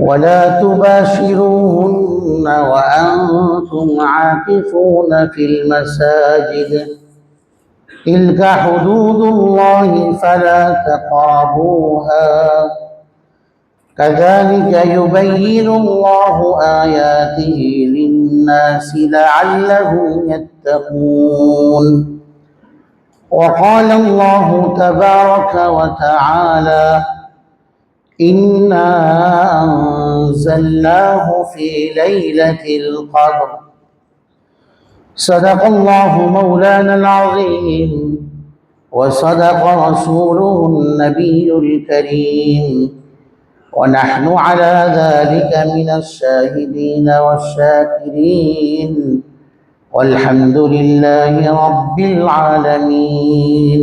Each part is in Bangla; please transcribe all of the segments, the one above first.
ولا تباشروهن وأنتم عاكفون في المساجد. تلك حدود الله فلا تقربوها. كذلك يبين الله آياته للناس لعلهم يتقون. وقال الله تبارك وتعالى إنا أنزلناه في ليلة القدر. صدق الله مولانا العظيم وصدق رسوله النبي الكريم ونحن على ذلك من الشاهدين والشاكرين. والحمد لله رب العالمين.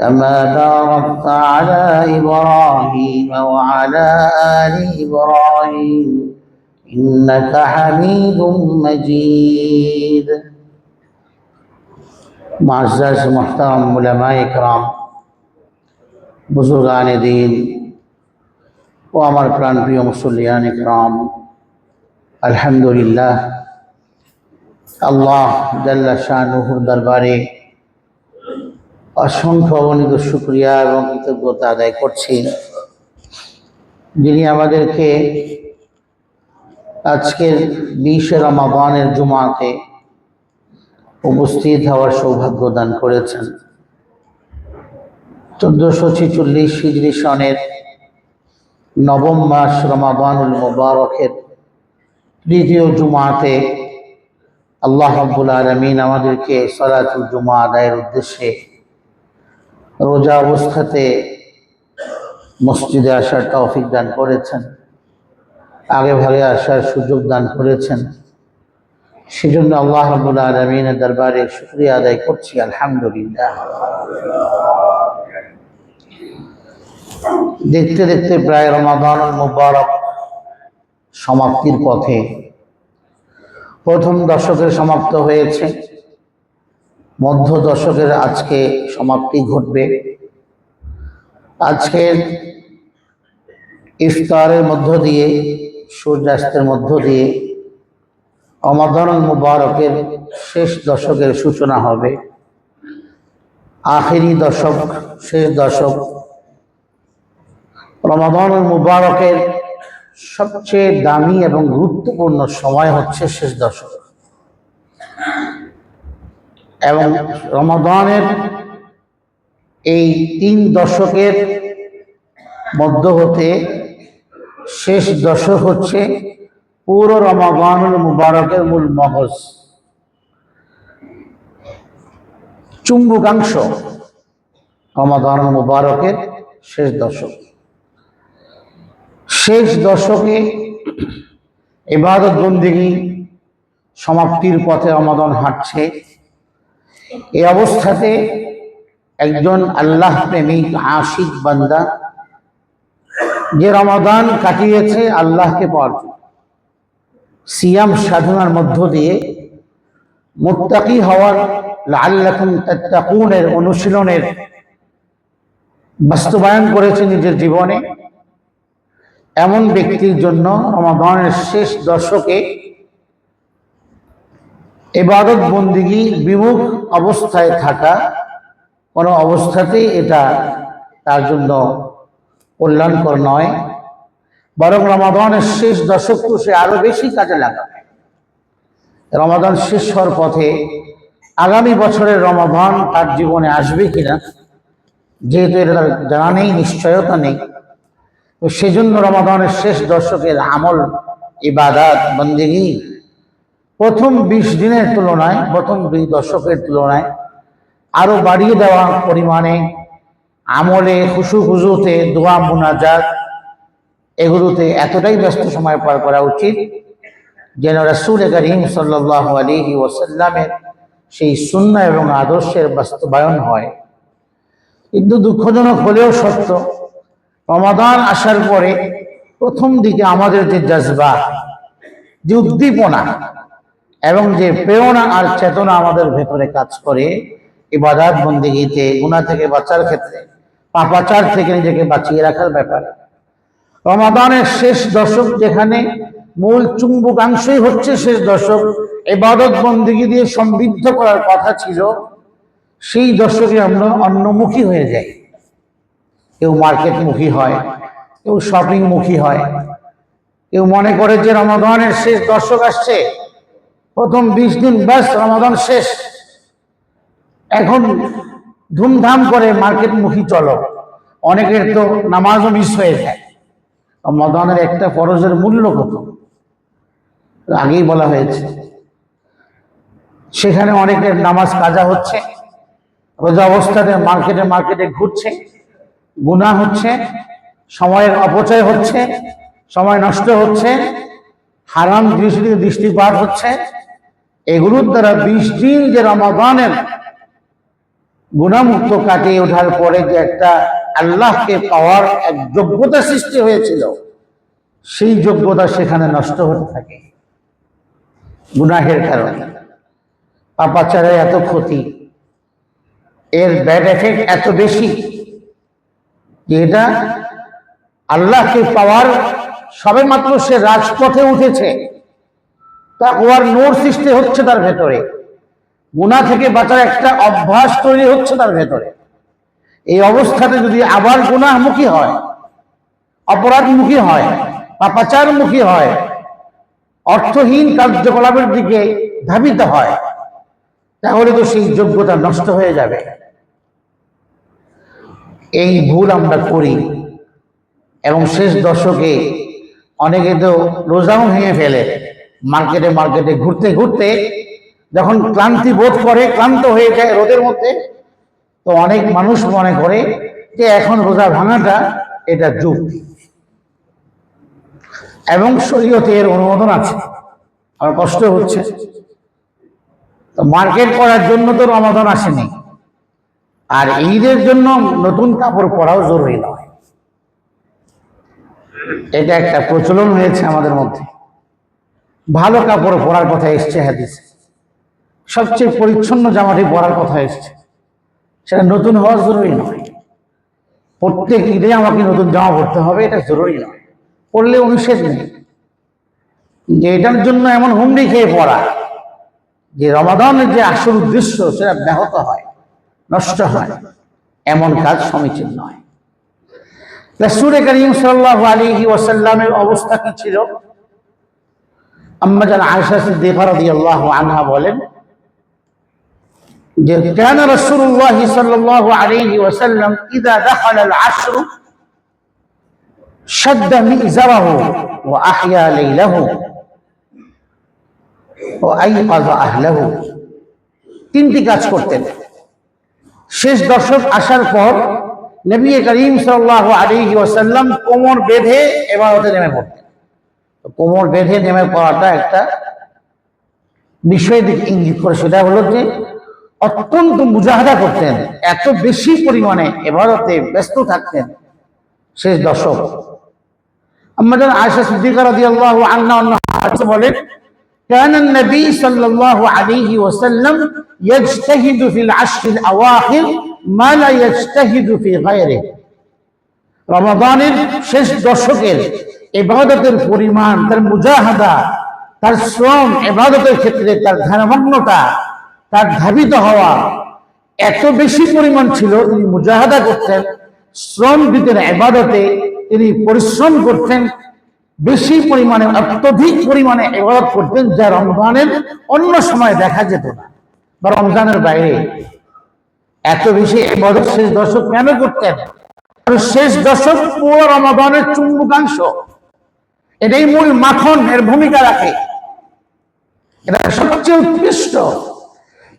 كما باركت على إبراهيم وعلى آل إبراهيم إنك حميد مجيد معزز محترم علماء کرام বুজুর্গান দিন ও আমার প্রাণপ্রিয় মুসল্লিয়ান ইকরাম আলহামদুলিল্লাহ আল্লাহ জাল্লা শাহনুহুর দরবারে অসংখ্য অগণিত শুক্রিয়া এবং কৃতজ্ঞতা আদায় করছি। যিনি আমাদেরকে আজকের বিশে রমাবানের জুমাতে উপস্থিত হওয়ার সৌভাগ্য দান করেছেন। চোদ্দশো ছিচল্লিশ হিজরি সনের নবম মাস রমাবানুল মুবারকের তৃতীয় জুমাতে আল্লাহ রাব্বুল আলমিন আমাদেরকে সলাতুল জুমা আদায়ের উদ্দেশ্যে রোজা অবস্থাতে মসজিদে আসার তৌফিক দান করেছেন, আগে ভাগে আসার সুযোগ দান করেছেন। সেজন্য আল্লাহ রাবুল আলমিনের দরবারে শুক্রিয়া আদায় করছি, আলহামদুলিল্লাহ। দেখতে দেখতে প্রায় রমাদানুল মুবারক সমাপ্তির পথে প্রথম দশকে সমাপ্ত হয়েছে। মধ্য দশকের আজকে সমাপ্তি ঘটবে। আজকের ইফতারের মধ্য দিয়ে, সূর্যাস্তের মধ্য দিয়ে রমাদানুল মুবারকের শেষ দশকের সূচনা হবে। আখেরি দশক, শেষ দশক। রমাদানুল মুবারকের সবচেয়ে দামি এবং গুরুত্বপূর্ণ সময় হচ্ছে শেষ দশক। এবং রমাদানের এই তিন দশকের মধ্য হতে শেষ দশক হচ্ছে পুরো রমাদানুল মুবারকের মূল মগজ। চুম্বুকাংশ রমাদানুল মুবারকের শেষ দশক। শেষ দশকে এবাদত বন্দিগি সমাপ্তির পথে রমাদন হাঁটছে। এই অবস্থাতে একজন আল্লাহ প্রেমিক আশিক বান্দা যে রমাদান কাটিয়েছে আল্লাহকে পাওয়ার সিয়াম সাধনার মধ্য দিয়ে মুত্তাকি হওয়ার তাত্তাকুনের অনুশীলনের বাস্তবায়ন করেছে নিজের জীবনে। এমন ব্যক্তির জন্য রমাদানের শেষ দশকে এবাদত বন্দিগি বিমুখ অবস্থায় থাকা কোনো অবস্থাতেই এটা তার জন্য কল্যাণকর নয়। বরং রমাদানের শেষ দশককে সে আরও বেশি কাজে লাগাবে। রমাদান শেষ হওয়ার পথে আগামী বছরের রমাদান তার জীবনে আসবে কিনা, যেহেতু এটা তার জানা নেই, নিশ্চয়তা নেই সেজন্য রমাদানের শেষ দশকের আমল ইবাদাত বন্দিগি প্রথম বিশ দিনের তুলনায়, প্রথম দুই দশকের তুলনায় আরও বাড়িয়ে দেওয়া পরিমাণে আমলে খুশু খুজুতে, দোয়া মুনাজাত এগুলোতে এতটাই ব্যস্ত সময় পার করা উচিত যেন রাসুল করিম সাল্লাহ আলিহি ওসাল্লামের সেই শূন্য এবং আদর্শের বাস্তবায়ন হয়। কিন্তু দুঃখজনক হলেও সত্য, রমাদান আসার পরে প্রথম দিকে আমাদের যে জজবা, যে উদ্দীপনা এবং যে প্রেরণা আর চেতনা আমাদের ভেতরে কাজ করে, ইবাদাত বন্দিগিতে গুণা থেকে বাঁচার ক্ষেত্রে, পাপাচার থেকে নিজেকে বাঁচিয়ে রাখার ব্যাপারে। রমাদানের শেষ দশক যেখানে মূল চুম্বকাংশই হচ্ছে শেষ দশক এবাদত বন্দিগি দিয়ে সমৃদ্ধ করার কথা ছিল, সেই দশকে আমরা অন্যমুখী হয়ে যাই। কেউ মার্কেটমুখী হয়, কেউ শপিং মুখী হয়। কেউ মনে করে যে রমাদানের শেষ দশক আসছে প্রথম বিশ দিন ব্যাস, রমাদান শেষ। এখন ধুমধাম করে মার্কেটমুখী চলো। অনেকের তো নামাজও মিস হয়ে যায়। রমাদানের একটা ফরজের মূল্য কত? আগেই বলা হয়েছে। সেখানে অনেকের নামাজ কাজা হচ্ছে, রোজা অবস্থাতে মার্কেটে মার্কেটে ঘুরছে গুণা হচ্ছে, সময়ের অপচয় হচ্ছে, সময় নষ্ট হচ্ছে, হারাম দৃষ্টি দৃষ্টিপাত হচ্ছে এগুলোর দ্বারা বিশ দিন যে রমাদানের গুণামুক্ত কাটিয়ে ওঠার পরে যে একটা আল্লাহকে পাওয়ার এক যোগ্যতা সৃষ্টি হয়েছিল, সেই যোগ্যতা সেখানে নষ্ট হতে থাকে গুনাহের কারণে। পাপাচারের এত ক্ষতি, এর ব্যাড এফেক্ট এত বেশি যে এটা আল্লাহকে পাওয়ার সবে মাত্র সে রাজপথে উঠেছে। তা ওয়ার নূর সৃষ্টি হচ্ছে তার ভেতরে। গুণা থেকে বাঁচার একটা অভ্যাস তৈরি হচ্ছে তার ভেতরে। এই অবস্থাতে যদি আবার গুণাহমুখী হয়, অপরাধমুখী হয়, পাপাচারমুখী হয়, অর্থহীন কার্যকলাপের দিকে ধাবিত হয়, তাহলে তো সেই যোগ্যতা নষ্ট হয়ে যাবে। এই ভুল আমরা করি এবং শেষ দশকে অনেকে তো রোজাও ভেঙে ফেলে। মার্কেটে মার্কেটে ঘুরতে ঘুরতে যখন ক্লান্তি বোধ করে, ক্লান্ত হয়ে যায় রোদের মধ্যে, তো অনেক মানুষ মনে করে যে এখন রোজা ভাঙাটা এটা যুগ এবং শরীয়তে এর অনুমোদন আছে। আমার কষ্ট হচ্ছে। তো মার্কেট করার জন্য তো রমাদান আসেনি। আর ঈদের জন্য নতুন কাপড় পরাও জরুরি নয়। এটা একটা প্রচলন হয়েছে আমাদের মধ্যে। ভালো কাপড় পরার কথা এসছে হাদিসে। সবচেয়ে পরিচ্ছন্ন জামাটি পরার কথা এসছে। সেটা নতুন হওয়া জরুরি নয়। প্রত্যেক ঈদে আমাকে নতুন জামা পরতে হবে, এটা জরুরি নয়। পড়লে অনুচ্ছেদ নেই। যে এটার জন্য এমন হুমড়ি খেয়ে পড়া, যে রমাদানের যে আসল উদ্দেশ্য, সেটা ব্যাহত হয়, নষ্ট হয়, এমন কাজ সমীচীন নয়। রাসূল করিম সাল্লাল্লাহু আলাইহি ওয়াসাল্লামের অবস্থা কি ছিল? আম্মা জান আয়েশা সিদ্দিকা রাদিয়াল্লাহু আনহা বলেন যে كان رسول الله صلى الله عليه وسلم اذا دخل العشر شد مئزره واحيا ليله وايقظ اهله তিনটি কাজ করতেন শেষ দশক আসার পর নবী করিম সাল্লাহ আলী ওসাল্লাম কোমর বেঁধে এবারতে নেমে পড়তেন তো কোমর বেঁধে নেমে পড়াটা একটা বিষয় দিকে ইঙ্গিত করে সেটা হলো যে অত্যন্ত মুজাহাদা করতেন এত বেশি পরিমাণে এবারতে ব্যস্ত থাকতেন শেষ দশক আমাদের আয়সা সিদ্দিকা রাদিয়াল্লাহু আনহা অন্য হাদিসে বলেন كان النبي صلى الله عليه وسلم يجتهد في العشر الأواخر ما لا يجتهد في غيره রমাদানের শেষ দশকের এবাদতের পরিমাণ, তার মুজাহাদা, তার শ্রম এবাদতের ক্ষেত্রে তার ধ্যানমগ্নতা তার ধাবিত হওয়া এত বেশি পরিমাণ ছিল, তিনি মুজাহাদা করতেন, শ্রম দিতেন এবাদতে তিনি পরিশ্রম করতেন, বেশি পরিমাণে, অত্যধিক পরিমাণে এবাদত করতেন, যা রমজানের অন্য সময় দেখা যেত না, বা রমজানের বাইরে। এত বেশি এবাদত শেষ দশক কেন করতেন? শেষ দশক পুরো রমাদানের চুম্বকাংশ। এটাই মূল মাখন এর ভূমিকা রাখে। এটা সবচেয়ে উৎকৃষ্ট।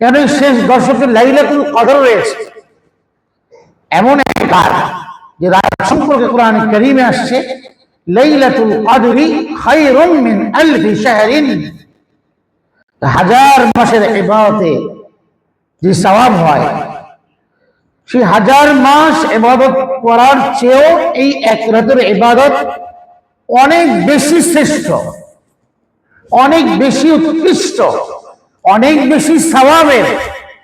কেন শেষ দশকে লাইলাতুল কদর রয়েছে। এমন এক যে রাত সম্পর্কে কোরআন করিমে আসছে, লাইলাতুল কদরি মিন আলফি শাহরিন। হাজার মাসের ইবাদতে যে সওয়াব হয়, সেই হাজার মাস এবাদত করার চেয়েও এই এক রাতের এবাদত অনেক বেশি শ্রেষ্ঠ, অনেক বেশি উৎকৃষ্ট, অনেক বেশি স্বভাবের,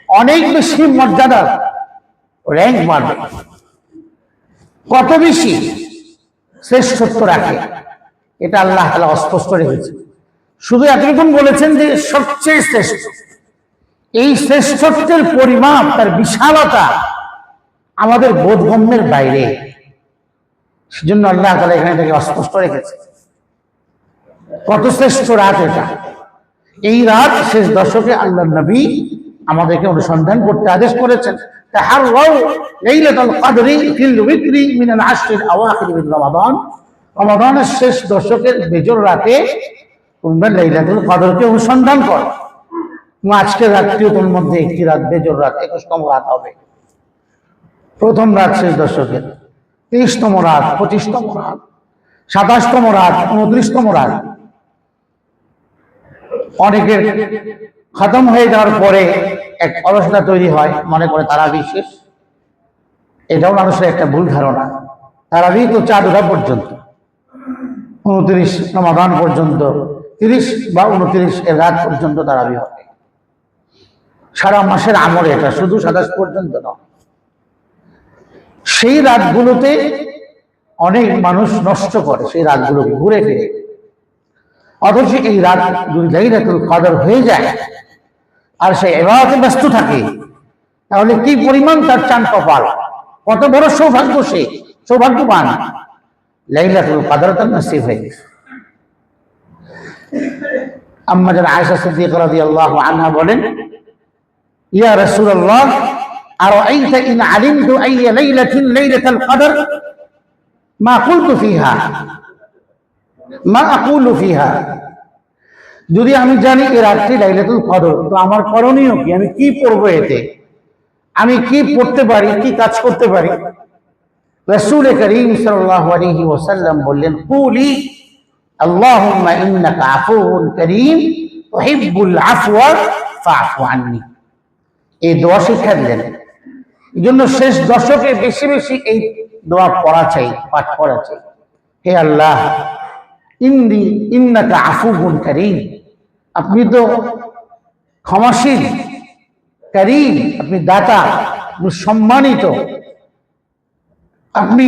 অনেক বেশি মর্যাদার র্যাঙ্ক বাড়বে। কত বেশি শ্রেষ্ঠত্ব রাখে, এটা আল্লাহ তালা অস্পষ্ট রেখেছে। শুধু এতটুকুন বলেছেন যে সবচেয়ে শ্রেষ্ঠ। এই শ্রেষ্ঠত্বের পরিমাপ, তার বিশালতা আমাদের বোধগম্যের বাইরে। সেজন্য আল্লাহ তালা এখানে থেকে অস্পষ্ট রেখেছে। কত শ্রেষ্ঠ রাত এটা। এই রাত শেষ দশকে আল্লাহ নবী আমাদেরকে অনুসন্ধান করতে আদেশ করেছেন, তাহাররাউ লাইলাতুল কদরি ফিল উইতরি মিনাল আশরিল আওয়াখির মিন শেষ দশকের বেজর রাতে তোমরা লাইলাতুল কদরকে অনুসন্ধান কর। আজকের রাত্রিও তোর মধ্যে একটি রাত বেজর রাত, একুশতম রাত হবে। প্রথম রাত শেষ দশকের। তেইশতম রাত পঁচিশতম রাত সাতাশতম রাত উনত্রিশতম রাত অনেকের খতম হয়ে যাওয়ার পরে এক অলসতা তৈরি হয়, মনে করে তারা বিশেষ এটাও মানুষের একটা ভুল ধারণা। তারাবি তো চাঁদ ওঠা পর্যন্ত। উনত্রিশ রমাদান পর্যন্ত, তিরিশ বা উনত্রিশ এর রাত পর্যন্ত তারাবি হবে। সারা মাসের আমল এটা শুধু সাতাশ পর্যন্ত নয়। সেই রাতগুলোতে অনেক মানুষ নষ্ট করে, সেই রাতগুলোকে ঘুরে ফিরে। অথচ এই রাত লাইলাতুল কদর হয়ে যায়, আর সে এবারতে ব্যস্ত থাকে, তাহলে কি পরিমাণ তার চান কপাল? কত বড় সৌভাগ্য সে, সৌভাগ্যবান। লাইলাতুল কদর তার নসিব হয়ে গেছে। আম্মা যেন আয়েশা সিদ্দিকা রাদিয়াল্লাহু আনহা বলেন, ইয়া রাসূলুল্লাহ أرأيت إن علمت أي ليلة ليلة القدر ما قلت فيها ما أقول فيها যদি আমি জানি এই রাত্রি লাইলাতুল কদর তো আমার করণীয় কি আমি কি পড়বো এতে আমি কি পড়তে পারি কি কাজ করতে পারি রাসূল করিম সাল্লাল্লাহু আলাইহি ওয়াসাল্লাম বললেন কুলি আল্লাহুম্মা ইন্নাকা আফুউন করিম তুহিব্বুল আফওয়া ফাআফু আন্নি এই দোয়া শিক্ষা দিলেন এই জন্য শেষ দশকে বেশি বেশি এই দোয়া পড়া চাই, পাঠ করা চাই। হে আল্লাহ ইন্দি ইন্নাকা আফুগুন করিম। আপনি তো ক্ষমাশীল, করিম, আপনি দাতা, আপনি সম্মানিত। আপনি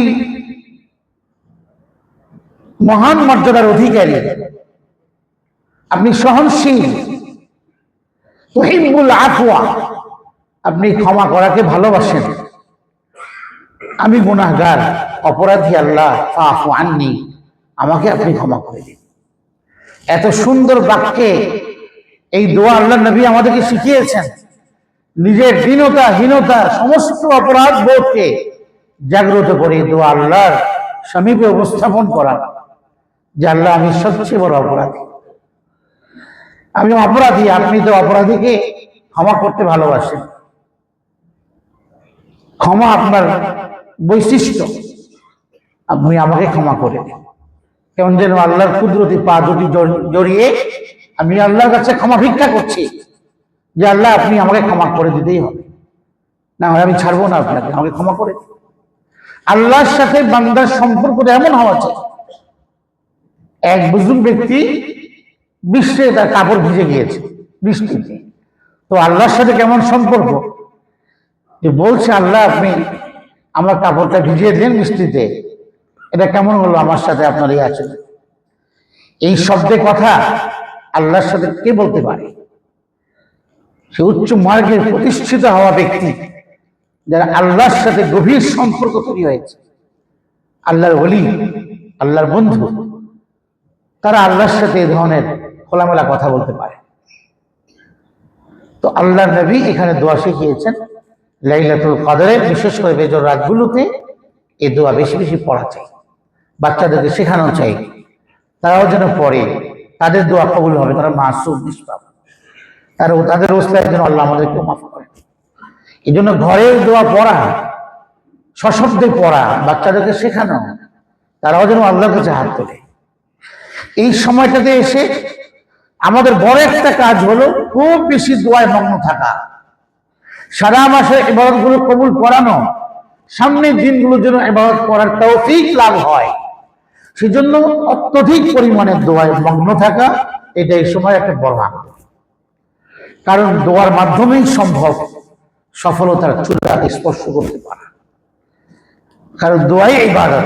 মহান মর্যাদার অধিকারী। আপনি সহনশীল। তহিবুল আফওয়া। আপনি ক্ষমা করাকে ভালোবাসেন। আমি গুনাহগার, অপরাধী আল্লাহ আননি। আমাকে আপনি ক্ষমা করে দিন। এত সুন্দর বাক্যে এই দোয়া আল্লাহ নবী আমাদেরকে শিখিয়েছেন। নিজের দীনতা হীনতা, সমস্ত অপরাধ বোধকে জাগ্রত করে দোয়া আল্লাহর সমীপে উপস্থাপন করা, যে আল্লাহ আমি সবচেয়ে বড় অপরাধী। আমি অপরাধী, আপনি তো অপরাধীকে ক্ষমা করতে ভালোবাসেন। ক্ষমা আপনার বৈশিষ্ট্য। আপনি আমাকে ক্ষমা করে দিন। কেমন যেন আল্লাহর কুদরতি পা দুটি জড়- জড়িয়ে আমি আল্লাহর কাছে ক্ষমা ভিক্ষা করছি যে আল্লাহ আপনি আমাকে ক্ষমা করে দিতেই হবে। না হয় আমি ছাড়বো না আপনাকে, আমাকে ক্ষমা করে আল্লাহর সাথে বান্দার সম্পর্কটা এমন হওয়া চাই। এক বুজুর্গ ব্যক্তি বৃষ্টিতে তার কাপড় ভিজে গিয়েছে, বৃষ্টিতে। তো আল্লাহর সাথে কেমন সম্পর্ক? যে বলছে আল্লাহ আপনি আমার কাপড়টা ভিজিয়ে দিন বৃষ্টিতে এটা কেমন হলো আমার সাথে আপনার এই আচরণ? এই শব্দে কথা আল্লাহর সাথে কে বলতে পারে? সে উচ্চ মার্গের প্রতিষ্ঠিত হওয়া ব্যক্তি যারা আল্লাহর সাথে গভীর সম্পর্ক তৈরি হয়েছে। আল্লাহর অলি আল্লাহর বন্ধু, তারা আল্লাহর সাথে এই ধরনের খোলামেলা কথা বলতে পারে। তো আল্লাহ নবী এখানে দোয়া শিখিয়েছেন লাইলাতুল কদরে, বিশেষ করে বেজর রাতগুলোতে এই দোয়া বেশি বেশি পড়া চাই, বাচ্চাদেরকে শেখানো চাই, তারাও যেন পড়ে, তাদের দোয়া কবুল হবে, তারা মাসুম, নিষ্পাপ। তারা তাদের অবস্থায় যেন আল্লাহ আমাদেরকে মাফ করে। এই জন্য ঘরের দোয়া পড়া, সশব্দে পড়া, বাচ্চাদেরকে শেখানো, তারাও যেন আল্লাহর কাছে হাত তোলে। এই সময়টাতে এসে আমাদের বড় একটা কাজ হলো, খুব বেশি দোয়ায় মগ্ন থাকা। সারা মাসে এবারতগুলো কবুল করানো, সামনের দিনগুলোর জন্য এবারত করার তৌফিক লাভ হয়। সেজন্য অত্যধিক পরিমাণে দোয়ায় মগ্ন থাকা এটা এই সময় একটা বড় আমল। কারণ দোয়ার মাধ্যমেই সম্ভব সফলতার চূড়াকে স্পর্শ করতে পারা। কারণ দোয়াই ইবাদত।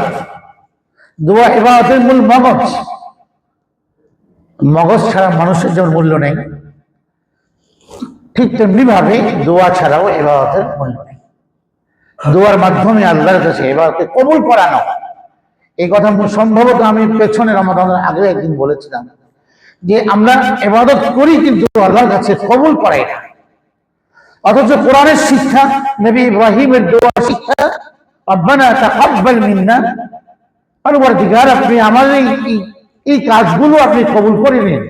দোয়া ইবাদতের মূল মগজ। মগজ ছাড়া মানুষের যেমন মূল্য নেই ঠিক তেমনি ভাবে দোয়া ছাড়াও এবাদতের মূল্য নেই। দোয়ার মাধ্যমে আল্লাহর কাছে এবারকে কবুল করানো এই কথা সম্ভবত আমি পেছনে রমাদানের আগে একদিন বলেছিলাম যে আমরা এবাদত করি কিন্তু আল্লাহর কাছে কবুল করাই না। অথচ কোরআনের শিক্ষা, নবী ইব্রাহিমের দোয়া শিক্ষা, রব্বানা তাকাব্বাল মিন্না। পরবর্তীকার আপনি আমার এই কাজগুলো আপনি কবুল করে নিন।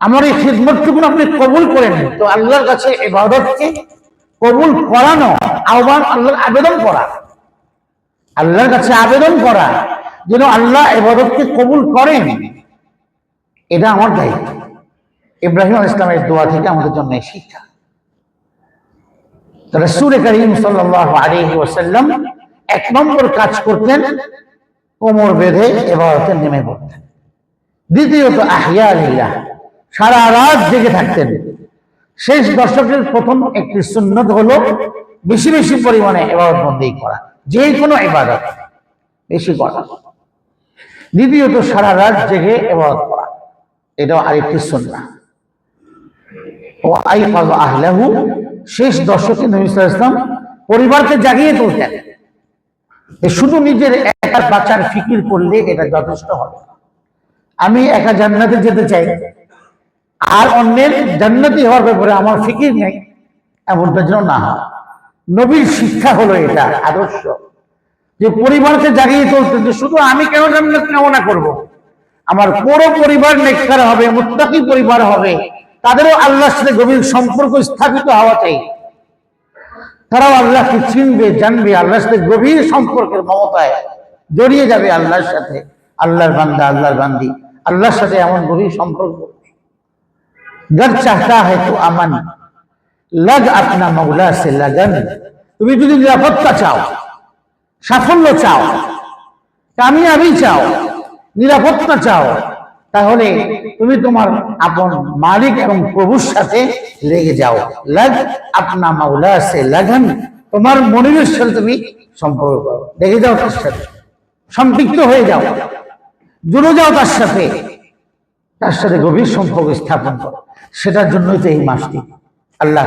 আমার এই খিদমতটুকু আপনি কবুল করে নিন তো আল্লাহর কাছে এবাদতকে কবুল করানো আহ্বান আল্লাহর আবেদন করা। আল্লাহর কাছে আবেদন করা যেন আল্লাহ এবাদতকে কবুল করেন। এটা আমার দায়িত্ব। ইব্রাহিম ইসলামের দোয়া থেকে আমাদের জন্য শিক্ষা। রসুল করিম সাল্লাহ আলাইহি ওয়াসাল্লাম এক নম্বর কাজ করতেন কোমর বেঁধে এবারতে নেমে পড়তেন। দ্বিতীয়ত আহিয়া আলিল্লাহ সারা রাত জেগে থাকতেন। শেষ দশকের প্রথম একটি সুন্নত হলো বেশি বেশি পরিমাণে এবাদত বন্দি করা যে কোনো এবাদত বেশি করা দ্বিতীয়ত, সারা রাত জেগে এবাদত করা, এটাও আরেকটি সুন্না ও আই আহলাহু, শেষ দশকে নবী ইসলাম পরিবারকে জাগিয়ে তুলতেন। শুধু নিজের একা বাঁচার ফিকির করলে এটা যথেষ্ট হবে। আমি একা জান্নাতে যেতে চাই আর অন্যের জান্নাতি হওয়ার ব্যাপারে আমার ফিকির নেই, এমনটা যেন না হয়। নবীর শিক্ষা হলো এটা, আদর্শ। যে পরিবারকে জাগিয়ে তুলতে যে শুধু আমি কেন জান্নাত কামনা করব। আমার পুরো পরিবার নেককার হবে, মুত্তাকি পরিবার হবে। তাদেরও আল্লাহর সাথে গভীর সম্পর্ক স্থাপিত হওয়া চাই তারাও আল্লাহকে চিনবে, জানবে, আল্লাহর সাথে গভীর সম্পর্কের মমতায় জড়িয়ে যাবে আল্লাহর সাথে। আল্লাহর বান্দা, আল্লাহর বান্দি, আল্লাহর সাথে এমন গভীর সম্পর্ক। घर चाहता है तो अमन लग अपना मौला से लगन তুমি যদি নিরাপত্তা চাও সাফল্য চাও কামিয়াবি চাও নিরাপত্তা চাও তাহলে তুমি তোমার আপন মালিক এবং প্রভুর সাথে লেগে যাও লগ আপনা মাওলা সে লগন তোমার মনিবের সাথে তুমি সম্পর্ক করো লেগে যাও তার সাথে সম্পৃক্ত হয়ে যাও জুড়ে যাও তার সাথে তার সাথে গভীর সম্পর্ক স্থাপন করো সেটার জন্যই তো এই মাসটি। আল্লাহ